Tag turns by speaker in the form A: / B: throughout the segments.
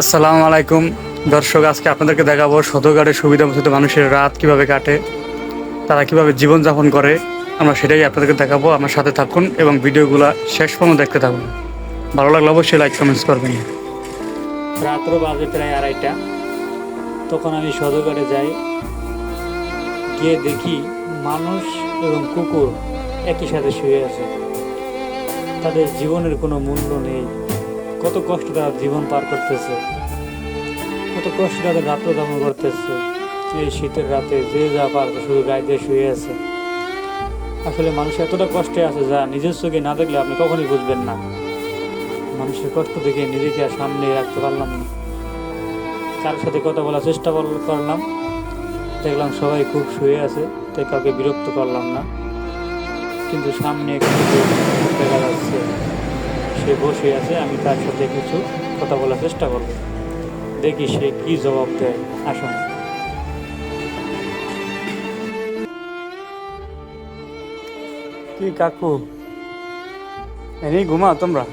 A: আসসালামু আলাইকুম। দর্শক, আজকে আপনাদেরকে দেখাবো শতগাড়ের সুবিধা মতো মানুষের রাত কীভাবে কাটে, তারা কীভাবে জীবনযাপন করে। আমরা সেটাই আপনাদেরকে দেখাবো। আমার সাথে থাকুন এবং ভিডিওগুলো শেষ পর্যন্ত দেখতে থাকুন। ভালো লাগলে অবশ্যই লাইক কমেন্টস করবেন।
B: রাত্র বাজে প্রায় আড়াইটা। তখন আমি সদরঘাটে যাই। গিয়ে দেখি মানুষ এবং কুকুর একই সাথে শুয়ে আছে। তাদের জীবনের কোনো মূল্য নেই। কত কষ্ট তারা জীবন পার করতেছে। কত কষ্ট তাদের রাত্র দমন করতেছে। এই শীতের রাতে যে যা পারবে শুধু গায়ে দিয়ে শুয়ে আছে। আসলে মানুষ এতটা কষ্টে আছে যা নিজের চোখে না দেখলে আপনি কখনই বুঝবেন না। মানুষের কষ্ট দেখে নিজেকে আর সামনে রাখতে পারলাম না। কারোর সাথে কথা বলার চেষ্টা করলাম। দেখলাম সবাই খুব শুয়ে আছে, তাই কাউকে বিরক্ত করলাম না। কিন্তু সামনে দেখা যাচ্ছে। সে বসে আছে, আমি তার সাথে কিছু কথা বলার চেষ্টা করব। দেখি সে কি জবাব দেয়। আসুন।
A: কি কাকু? এনেই ঘুমা তোমরা।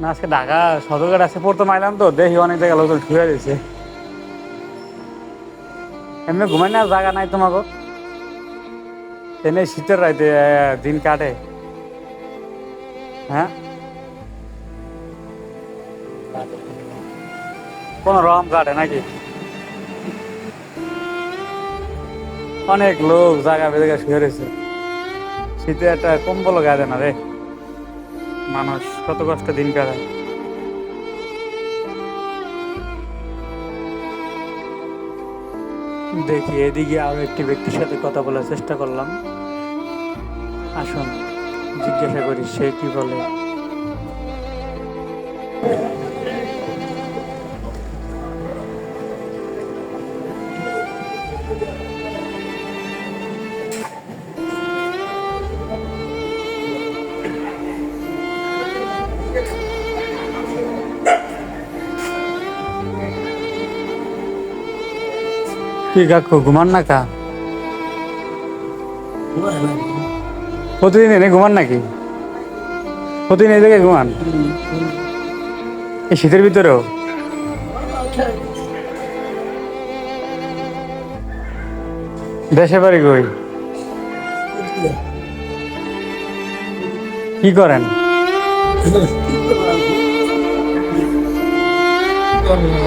A: না, আজকে ঢাকা সদরঘাট আছে প্রথম আইলাম তো। দেখি অনেক জায়গায় লোকজন শুয়ে দিয়েছে এমনি ঘুমাই না জায়গা নাই তোমাকে এনে শীতের রাইতে দিন কাটে। হ্যাঁ কোন রকম কাটে নাকি? অনেক লোক জায়গা বেজায়গা শুয়ে রয়েছে শীতে একটা কম্বল গায়ে না রে মানুষ কত কষ্ট দিন কাটায়।
B: দেখি, এদিকে আরও একটি ব্যক্তির সাথে কথা বলার চেষ্টা করলাম। আসুন, জিজ্ঞাসা করি, সে কি বলে?
A: কি কাকু ঘুমান না কা? প্রতিদিন এনে ঘুমান নাকি? প্রতিদিন এই জায়গায় ঘুমান? এই শীতের ভিতরেও? দেশে বাড়ি কই? কি করেন?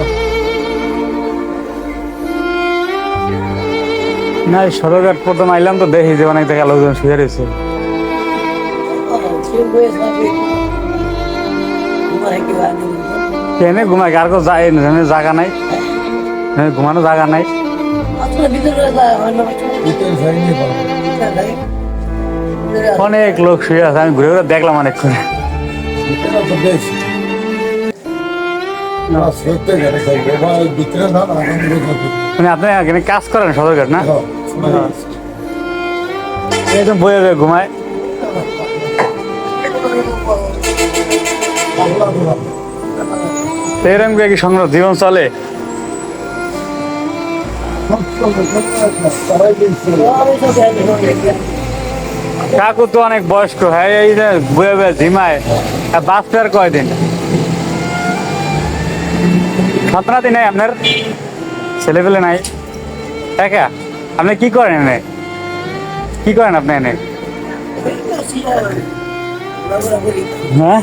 A: না, এই সদরঘাট প্রথম আইলাম তো দেখি যে অনেক জায়গায় লোকজন শুয়ে রয়েছে। এনে ঘুমাই আর কেউ যায়? জায়গা নাই। ঘুমানো জায়গা নাই। অনেক লোক শুয়ে আছে, আমি ঘুরে ঘুরে দেখলাম অনেকক্ষণ। মানে আপনি এখানে কাজ করেন সদরঘাট না? একদম বয়ে বয়ে ঘুমায়। তো এরকম করে কি সংগ্রহ জীবন চলে? কাকু তো অনেক বয়স্ক হ্যাঁ এই যে বয়ে বয়ে ঝিমায় আর বাঁচতে আর কয়দিন? সন্তানাদি নাই আপনার ছেলেপেলে নাই। একা আপনি কি করেন এনে? কি করেন আপনি এনে? হ্যাঁ?